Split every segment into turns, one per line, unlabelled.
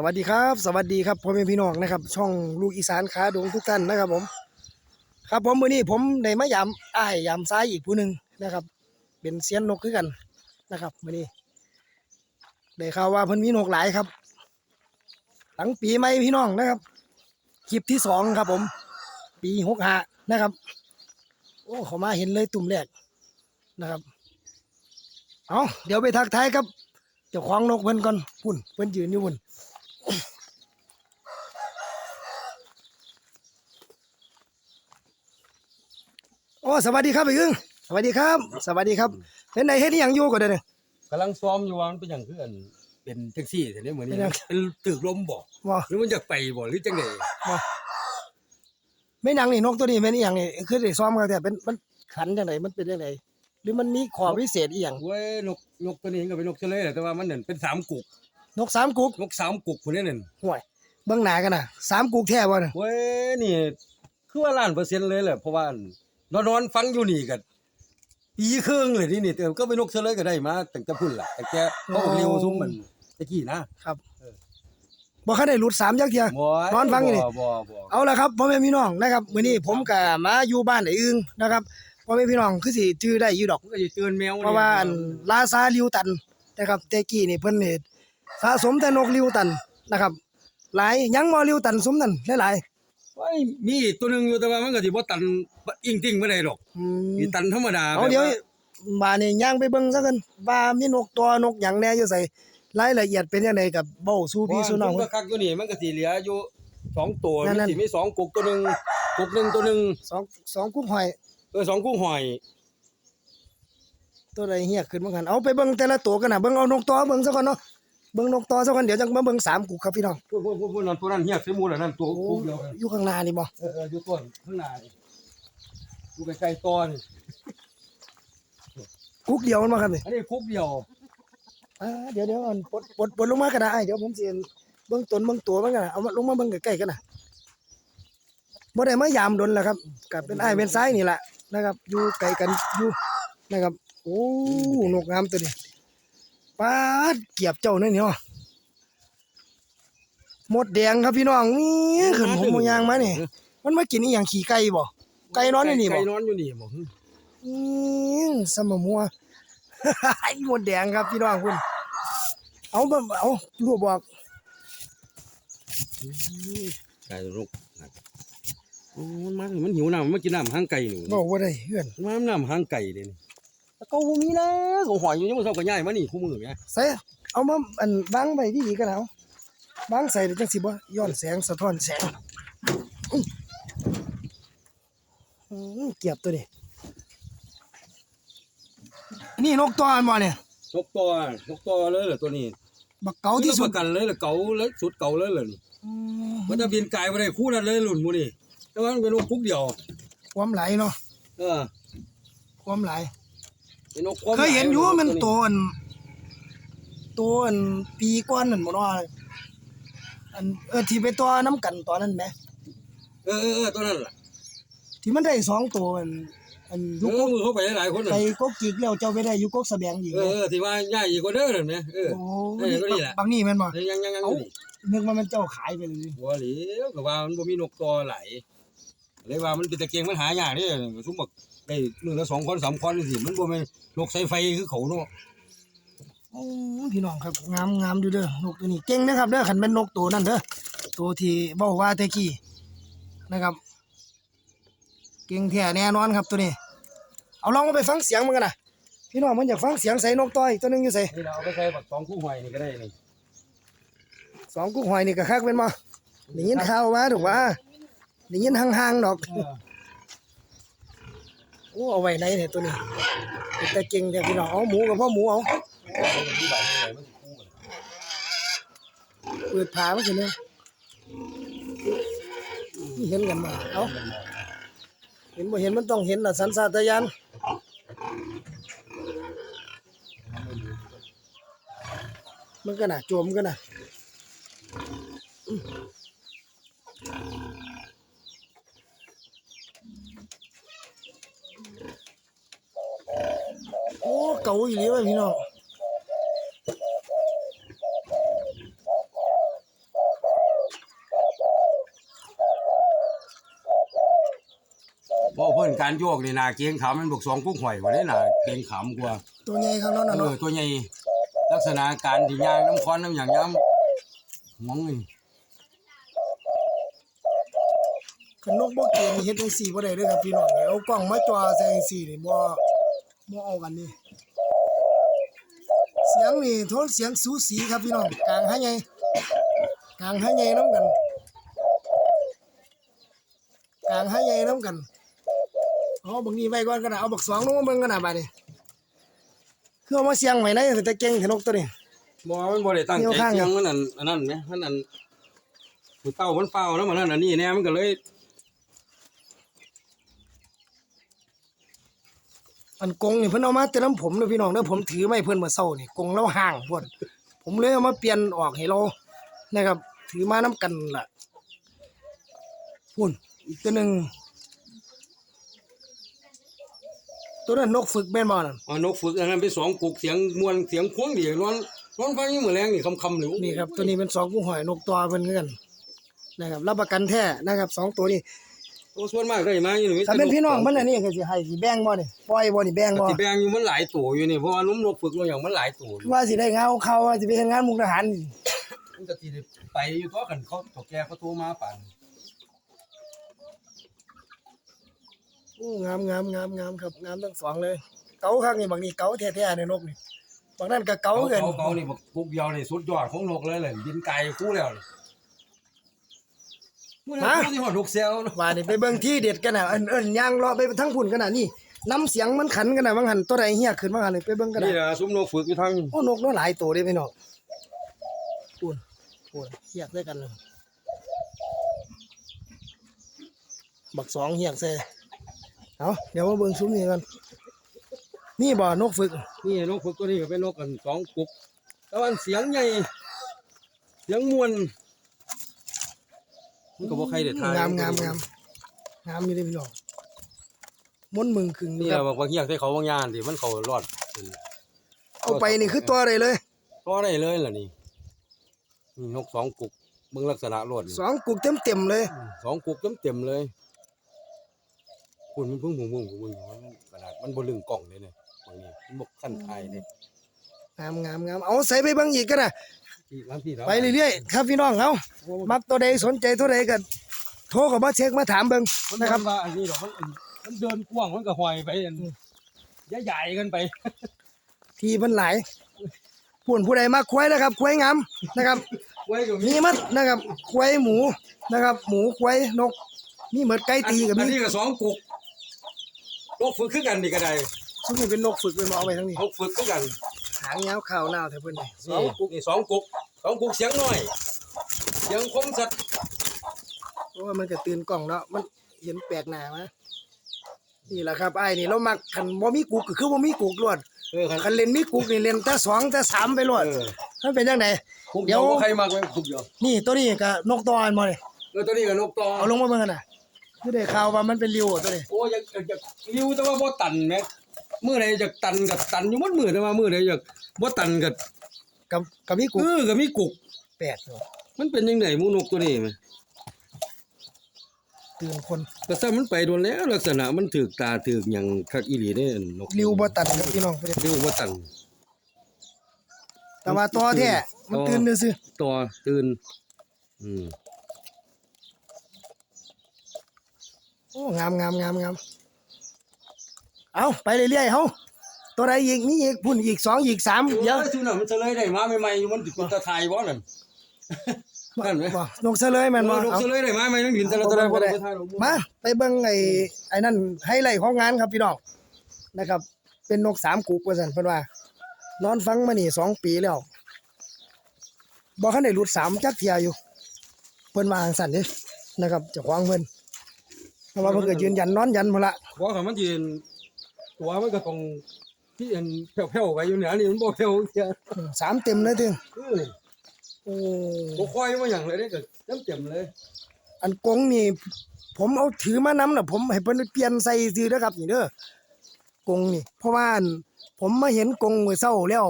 สวัสดีครับ สวัสดีครับพ่อแม่พี่น้องนะครับ ช่องลูกอีสานขาดงทุกท่านนะครับผม ครับผมมื้อนี้ผมได้มายามอ้ายยามซ้ายอีกผู้หนึ่งนะครับ เป็นเซียนนกคือกันนะครับมื้อนี้ได้ข่าวว่าเพิ่นมีนกหลายครับ หลังปีใหม่พี่น้องนะครับคลิปที่สองครับผม ปีหกห้านะครับ โอ้เขามาเห็นเลยตุ่มแรกนะครับเอาเดี๋ยวไปทักทายครับเจ้าของนกเพิ่นก่อนพุ่นเพิ่นยืนอยู่พุ่น โอ้สวัสดีครับพี่อึ้งสวัสดีครับ สวัสดีครับเป็นไหนเฮ็ดอีหยังอยู่ก็ได้อเนี่ย
กำลังซ้อมอยู่ว่ามันเป็นอย่างคืออันเป็นแท็กซี่แต่เนี่ยเหมือน
เป็
นี่
นหยัง
เป็นตึกลมบ่
ว่า
หรือมันอยากไปบ่หรือจังได
ไม่นหยังนี่นกตัวนี้เป็นอีหยังนี่คือได้ซ้อมกันแต่เป็นมันขันจังไดมันเป็นจังไดหรือมันมีขอพิเศษอีหยัง
เว้ยนกนกตัวนี้ก็เป็นนกเฉลยแหละแต่ว่ามันนั่นเป็นสามกุก
นกสามกุก
นกสามกุกคนนี้นั่น
ห่วยเบิ่งหน้ากันน่ะสามกุกแท้บ่น่ะ
เว้ยนี่ คือว่าล้านเปอร์เซ็นต์เลยแหละเพราะว่านอนนอนฟังอยู่นี่กันปีครึ่งเลยที่นี่แต่ก็เป็นนกเฉลยก็ได้มาตั้งแต่พุ่นล่ะแต่แกเขาบอกเร็วซุ่มมันตะกี้นะครับ
บ่คันได้หลุดสามจักเที่ย
บ่
นอนฟังอยู่นี่
บ่บ่บ่
เอาละครับพ่อแม่พี่น้องนะครับมื้อนี้ผมก็มาอยู่บ้านไอ้อึ้งนะครับพ่อแม่พี่น้องคือสิชื่อได้อยู่ดอก
มันก็สิเตือนแมว
เพราะว่าอันลาซาลิวตันนะครับแต่กี้นี่เพิ่นนี่ สะสมแต่นกลิวตันนะครับ หลายยังบ่ลิวตันสมนั่นหลาย
เว้ยมีอีกตัวหนึงอยู่แต่ว่ามันก็สิบ่ตันอิงติ่งบ่ได้ดอก
ๆอืม
มีตันธรรมดา
เอา
แบบ
เดี๋ยว
ว่า
บ้านนี่ย่างไปเบิ่งซะกันว่ามีนกตัวนกหยังแหน่อยู่ไสรายละเอียดเป็นจังไดกับเบ้าสู่พี่สู่น้อง
ผมก็คักอยู่นี่มันก็สิเหลืออยู่สองตัว
นั่
มัน
นๆ
สิมีสองกุกตัวหนึงกุกหนึงตัวหนึง
สองสองกุ๊กหอย
เออสองกุ้งหอย
ตัวใดเฮียขึ้นเหมือนกันเอาไปเบิ่งแต่ละตัวกันน่ะเบิ่งเอานกตัวเบิ่งซะก่อนเนาะ เบิ่งนกตัวซะก่อนเดี๋ยวจังมาเบิ่งสามกุกครับพี่น้อง
พวกพวกพวกพวกนั้นตัวนั้นเฮียกใส่หมูแล้วนั่นตัว
โอ้
กุกเดียวกัน
อยู่ข้างหน้านี่บ่
เออเอออยู่ต้นข้างหน้านี่อยู่ใกล้ๆต้น
กุกเดียวมันบ่ครับนี่
อันนี้กุกเดียว
อ่าเดี๋ยวเดี๋ยวเอาปลดปลดปลดลงมาก็ได้เดี๋ยวผมสิเบิ่งตนเบิ่งตัวมันกันน่ะเอามาลงมาเบิ่งใกล้ๆกันน่ะบ่ได้มายามดนแหละครับก็เป็นอ้ายเป็นซ้ายนี่แหละนะครับ อยู่ไกลกันอยู่นะครับโอ้นกงามตัวนี้ ปาดเกียบเจ้านั่นนี่เนาะหมดแดงครับพี่น้องนี่ขึ้นผมบ่ยางมานี่มันมากินอีหยังขี้ไก่บ่ไก่นอนอยู่นี่บ่
ไก่นอนอยู่นี่บ่
อืมสมมัวไอ้หมดแดงครับพี่น้องคุณเอาบ่เอาลูกบอก
ไก่ลูกโอ้มันมามันหิวน้ำมันมากินน้ำหางไก่นี่
บอกว่าได้เพื่อน
มันน้ำหางไก่เด้นี่ แต่เก็บ่มีแล้วก็หอยอยู่ยังบ่เซาก็ย้ายมานี่คู่มือแหม
ใส่เอามาอันบังไว้ดีๆกันเอาบังใส่เดี๋ยวจังสิบ่ย้อนแสงสะท้อนแสงอื้ออืมเกียบตัวนี้นี่นกตัวอันบ่เนี่ย
นกตัวนกตัวเลยเหรอตัวนี้
บักเก๋าที่สุ
ป
ด
ระกันเลยเหรอเก๋าเลยสุดเก๋าเลยเหรอนี่
อืม
มันจะบินไกลไปได้คู่นั้นเลยหลุนหมูนี่แต่ว่ามันเป็นนกคุกเดียว
ความไหลเนาะ
เออ
ความไหล
เป็ นนกวาม
เคยเห็นอยู่ว่ามัน
หลาย
ตัวอันตัวอันปีก้อนนั่นบ่เนาะอันเออที่ไปตัวน้ำกันตอนนั้นไหม
เออเออเออตัวนั้นล่ะ
ที่มันได้สองตัวอันอัน
ลู
ยุ
ก
ก
มือเข้าไปหลายๆคนน่ะ
ไปกกกิกแล้วเจ้าไปได้อยู่กกแสบงอีก
เอ
ไหม
อเออที่ว่าใหญ่อีกกว่าเด้อนั่นนะเออ
โอ้
เออก็นี่แหละ
บางนี่แม่นบ่
ยังยังยังอยู่นี่
นึกว่ามันเจ้าขายไปเลย
บัวเหลียวก็ว่ามันบ่มีนกตัวไหลายเลยว่ามันเป็นตะเกียงมันหายากเด้สมบัก ได้มือละสองคนสามคนสิมันบ่แม่นนกสายไฟคือเขาเนาะ
โอ้พี่น้องครับงามงามอยู่เด้อนกตัวนี้เก่งนะครับเด้อคันเป็นนกตัวนั่นเด้อตัวที่เว้าว่าแตะกี้นะครับ เก่งแท้แน่นอนครับตัวนี้ เอาลองมาไปฟังเสียงมันกันนะพี่น้องมันอยากฟังเสียงใส่นกต้อยตัวหนึงอยู่ใส่
นี่เราเอาไปใส่บักสองคู่หอยนี่ก็ได้นี่
สองกุ๊กหอยนี่ก็คักเป็นมาได้ยินข่าวว่าถูกว่าได้ยินห่างๆดอก
เออ
โอ้เอาไว้ไหนเนี่ยตัวนี้แต่เก่งแต่พี่น้องเอาหมูกับพ่อหมูเอาเปิดผามันสิเนี่ยเห็นกันมาเอาเห็นบ่เห็นมันต้องเห็นล่ะสันสาตยานมันก็น่ะจมก็น่ะ่าอีหลีไว้พี่น้องเพราะเพื่อ
นการโยกนี่นาเกียงขามันบวกสองกุ้งหอยวันนี้นาเกียงขามกว่า
ตัวใหญ่ครับน้องน่ะ
เอ
นาะ
อตัวใหญ่ลักษณะการที่ยางน้ำค้อนน้ำอย่างย้ำมองนี่
คันนกบ่เกินนี่เฮ็ดจังสี่บ่ได้เด้อครับพี่น้องเอากล้องมาจ่อแสงสี่นี่บ่บ่เอากันนี่ สียงนี่โทนเสียงสูสีครับพี่น้องกลางหาใหญ่กลางหาใหญ่นํกันกลางหาใหญ่นํกันเอาบักนี้ไว้ก่อนก็ได้เอาบักสองลงมาเบิ่งกันน่ะบัดนี้คือเอามาเสียงไว้ในแต่เก่งเถอะนกตัวนี้
บ่มันบ่ได้ตั้ง
เกี่ยว
ใจ
ข้าง
เกียงมันอันอันนั้นไหมมันอันผู้เต้ามันเฝ้าแล้วมันนั่นอันนี้แน่มันก็เลย
อันกงนี่เพิ่นเอามาแต่น้ำผมเด้อพี่น้องเด้อผมถือไม้เพิ่นมาเซานี่กงเราห่างพุ่นผมเลยเอามาเปลี่ยนออกให้เรานะครับ ถือมาน้ำกันล่ะพุ่นอีกตัวหนึงตัวนั้นนกฝึกแม่นบ่นั่น
เอานกฝึกอันนั้นเป็นสองกุกเสียงมวนเสียงควงดีนอนนอนฟังอยู่มื้อแรงนี่คำๆหรือ
นี่ครับตัวนี้เป็นสองกุ้งหอยนกตัวเพิ่นคือกันนะครับรับประกันแท้นะครับสองตัวนี้
ตัวส่วนมากได้มาอยู่นี่
ถ้าเป็นพี่น้องมันอันนี้ก็สิให้สิแบ่งบ่นี่ปล่อยบ่นี่แบ่งบ่
ที่แบงอยู่มันหลายตัวอยู่นี่เพราะว่านุ่มนกฝึกเราอย่างมันหลายตัวอ
คือยู่ว่าสิได้เงาเขาว่าสิไปเฮ็ดงานมุกทหารนี่
มันก็สิได้ไปอยู่ตัวกันเขาตกแกเขาโทรมาป่าน
โอ้งามงามงามงามครับงามทั้งสองเลย เก๋าข้างนี่บางนี่เก๋าแท้ๆในนกนี่บางนั่นก็เก๋า
เขา
เกิน
เขาเขานี่บอกกุกเดียวนี่สุดยอดของนกเลยเลยบินไกลคู่แล้วนี่เมื่อนั้นเขาที่หอดนกเซลเนาะ
ว่านี่ไปเบิ่งที่เด็ดกันน่ะเอิ้นเอิ้นย่างเลาะไปทั้งพุ่นกันน่ะนี่น้ำเสียงมันขันกันน่ะบางหันตัวใดเฮียขึ้นบางหันนี่ไปเบิ่งกัน
นี่
น่ะ
นะซุ้มนกฝึกอยู่ทาง
โอ้นกเนาะหลายตัวเด้พี่น้องพุ่นพุ่นเฮียกใส่กันเลยบักสองเฮียกใส่เอาเดี๋ยวมาเบิ่งซุ้มนี่กันนี่บ่นกฝึก
นี่นกฝึกตัวนี้ก็เป็นนกกันสองกุกแต่ว่าเสียงใหญ่เสียงมวน มันก็บ่ใครเด็ดทาย
งามงามงามงามอยู่เด้พี่น้องมนต์มึงครึง
นี่
นี่
แห
ค
ละ
รับ
บอกว่าเฮียกใส่เขาบางอย่างที่มันเขารอด
เอาไปนี่คือตัวอะไรเลย
ก็ได้เลยล่ะนี่นี่นกสองกุกเบิ่งลักษณะรอดนี่
สองกุกเต็มเต็มๆเลย
สองกุกเต็มๆเลยคุณมันเพิ่งพุ่งพุ่งพุ่งพุ่งมันขนาดมันบนลึงกล่องเลยเนี่ยบางนี้มันบกขั้นไทยเนี่ย
งามงามงามเอาใส่ไปเบางอีกกันนะ
ที่ร้านพี่เรา
ไปเรื่อยๆครับพี่น้องเอามักตัวใดสนใจตัวใดก็โทรกับมาเช็คมาถามเบิ่ง
มัน
นะ
นะ
ค
ค
รั
รับบว่าอันนี้ดอกมันมันเดินกว้างมันก็หอยไปอันใหญ่ๆกันไป
ทีมันหลายผู้นผู้ใดมาควายนะครับควายงามนะครับ
ไว้ก็มี
มีมัดนะครับควายหมูนะครับ หมูควายนกมีเหมือดไก่ตีกับ
อั
มี
นนี้ก็สองกุกนกฝึกคือกันนี่ก็ได้
ซึ่งนี่เป็นนกฝึกเป็นหมเอาไว้ทั้งนี้
นกฝึกคือกัน
หางยาวขาวหนาวแต่เพิ่นนี่สอ
นี่
งกุก
นี่สองกุกสองกุกเสียงน้อยเสียงคมสัตว์
เพราะว่ามันก็ตื่นกล่องเนาะมันเห็นแปลกหน้ามานี่แหละครับไอ้ายนี่เรามักคันบ่มีกุกก็คือบ่มีกุกรวด
เออคัน
คันเล่นมีกุกนี่เล่นแต่สองแต่สามไปรวด
เออ
มันเป็นจังได
กุก
เดี๋
เดี
ย
ยววบ่ใครมากไว้กุกเดียว
นี่ตัวนี้ก็นกตอนบ่นี่
เออตัวนี้ก็นกตอ
เอาลงมาเบิ่งกันน่ะคือได้ข่าวว่ามันเป็นริ้วอะตัวนี้
โอ้ยอยากอยากอยากริ้วแต่ว่าบ่ตันแหม มื้อใดอยากตันก็ตันอยู่หมดมื้อแต่ว่ามื้อใดอยากบ่ตันก็
กับกับมีกุ
เอกอก็มีกุก
แปลกอยู่
มันเป็นจังไดหมูนกตัวนี้แหม
ตื่นคน
ก็ซะมันไปโดนแล้วลักษณะมันถูกตาถูกหยังคักอีหลีเด้นก
ริ้วบ่ตันครับพี่น้อง
ริ้วบ่ตัน
แต่ว่าตัวแท้มันตื่นซื่อ
ตัวตื่น อืม
ๆโอ้งามงามงามงาม เอาไปเรื่อยๆเฮาตัวใดอีกมีอีกพุ่นอีกสองอีกสามเดี๋ยว
โอ้ทุนน่ะมันจะเลยได้มาใหม่ๆอยู่มันสิเป็นตะไทยบ่นั่นนั่นไหม
บ่นกเสลยแม่นบ่
เออนก
เอา
จะเลยได้มาใหม่ต้องหินแต่ละตะไทยบ่ได้บ่ได้
มาไปเบิ่งไอ้ไอ้นั่นไฮไลท์ของงานครับพี่น้องนะครับ เป็นนกสามกุกว่าซั่นเพิ่นว่า นอนฟังมานี่สองปีแล้วบ่คันได้หลุดสามจักเที่ยอยู่เพิ่นว่าจังซั่นเด้นะครับเจ้าของเพิ่นเพราะว่าเพิ่นก็ยืนยันนอนยันพุ่นละ
ว่าคำมันยืน ตัวมันก็ตรงที่อันแผ่วๆไปอยู่เหนือนี่มันบ่แผ่วเสีย
อืมสามเต็มเลยถึง
เออ
โอ้
บ่ค่อยมาหยังเลยเด้ก็เต็มๆเลย
อันกงนี่ผมเอาถือมานำน่ะผมให้เพิ่นไปเปลี่ยนใส่ซื่อเด้อครับนี่เด้อกงนี่ เพราะว่าอันผมมาเห็นกงมื้อเช้าแล้ว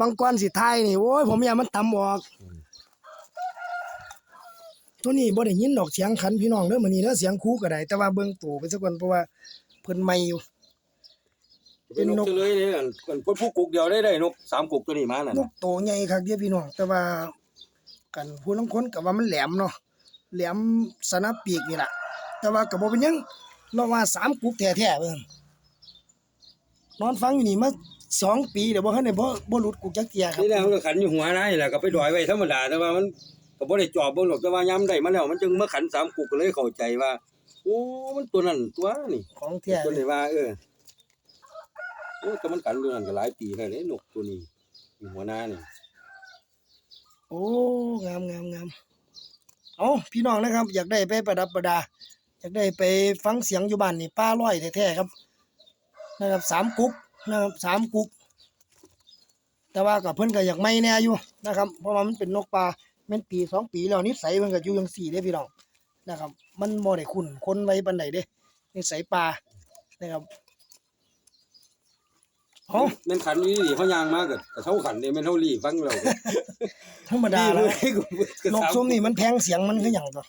บางกอนสิทายนี่โอ้ยผมอยากมันตำออกตัวนี้บ่ได้ยินดอกเสียงขันพี่น้องเด้อมื้อนี้เด้อเสียงคูก็ได้แต่ว่าเบิ่งตัวไปซะก่อนเพราะว่าเพิ่นใหม่อยู่
เป็นนกเฉลยเนี่ยอันเพิ่นผู้กุกเดียวได้ได้นกสามกุกตัวนี้มานั่น
น
น่ะ
กโตใหญ่คักเด้อพี่น้องแต่ว่ากันผู้ลางคนก็ว่ามันแหลมเนาะแหลมสนับปีกนี่ล่ะแต่ว่าก็บ่เป็นหยังเราว่าสามกุกแท้ๆเบิ่นนอนฟังอยู่นี่มาสองปีเดี๋ยวบ่ทันได้บ่บ่หลุดกุกจักเที่ยครับ
นี่แหละมันก็ขันอยู่หัวนะนี่แหละก็ไปดอยไว้ธรรมดาแต่ว่ามันก็บ่ได้จอบเบิ่งหรอกแต่ว่ายามได้มาแล้วมันจึงมาขันสามกุกก็เลยเข้าใจว่าโอ้มันตัวนั้นตัวนี่
ของแท้
ตัว
เลย
นี้ว่าเออโอ้แต่มันกันอยู่นั่นก็หลายปีแล้วเด้นกตัวนี้อยู่หัวหน้านี่
โอ้งามงามงามเอาพี่น้องนะครับ อยากได้ไปประดับประดา อยากได้ไปฟังเสียงอยู่บ้านนี่ป้าร้อยแท้ๆครับ นะครับสามกุ๊กนะครับสามกุ๊กแต่ว่ากับเพิ่อนก็อยากไม่แน่อยู่นะครับ เพราะว่ามันเป็นนกปลาแม่นปีสองปีแล้วนิสัยมันก็อยู่จังสี่เด้พี่น้องนะครับ มันบ่ได้คุ้นคนไว้ปานใดเด้นิสัยปลานะครับ เอา
แม่นขันนี่ดิเขายางมาก็ก็เท่าขันนี่แม่นเท่ารีฟังแล้วก็
ธรรมดาแล้ว
ดีเลย
นกซุมนี่มันแพงเสียงมันคือหยังตัว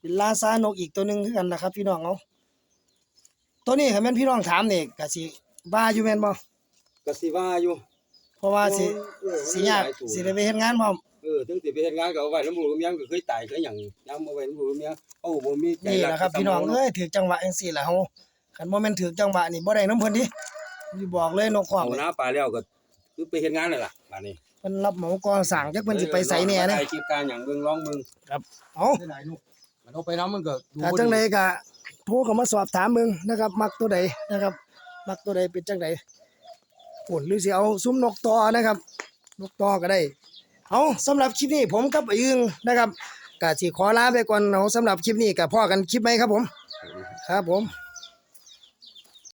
เป็นลาซานกอีกตัวหนึงคือกันนะครับ พี่น้องเอาตัวนี้คันแม่นพี่น้องถามนี่ก็สิว่าอยู่แม่นบ่
ก็สิว่าอยู่
เพราะว่าสิ
เออ
สิยากสิได้ไปเฮ็ดงานพร้อม
เออถึงสิไปเฮ็ดงานก็เอาไว้น้ำบูกำยังก็เคยตายเคยหยังยามเอาไว้น้ำบูกำยังเอ้าบ่มีใจ
นี่แหละครับ พี่น้องเอ้ยถือจังหวะจังซี่ล่ะเฮาคันบ่แม่นถือจังหวะนี่บ่ได้น้ำเพิ่นดิ สิบอกเลยนกขอ
เอา
ง
หน้าปลาแล้วก็คือไปเฮ็ดงานนั่นล่ะบัดนี้
เพิ่นรับเหมาก่อสร้างจักเพิ่นสิไปไสแหน่เด้
ไอ้คลิปการหยังเบิ่งลองเบิ่ง
เอ้า
ได้หลายลูกมันเอาไปน้ำมันก็ดู
ถ้าจังไดก็โทรเข้ามาสอบถามเบิ่งนะครับ มักตัวใดนะครับ มักตัวใดเป็นจังไดผลหรือสิเอาซุ้มนกตอนะครับ นกตอก็ได้ เอาสำหรับคลิปนี้ผมกับไอ้อึงนะครับก็สิขอลาไปก่อนเอาสำหรับคลิปนี้ก็พอกันคลิปไหมครับผม ครับผม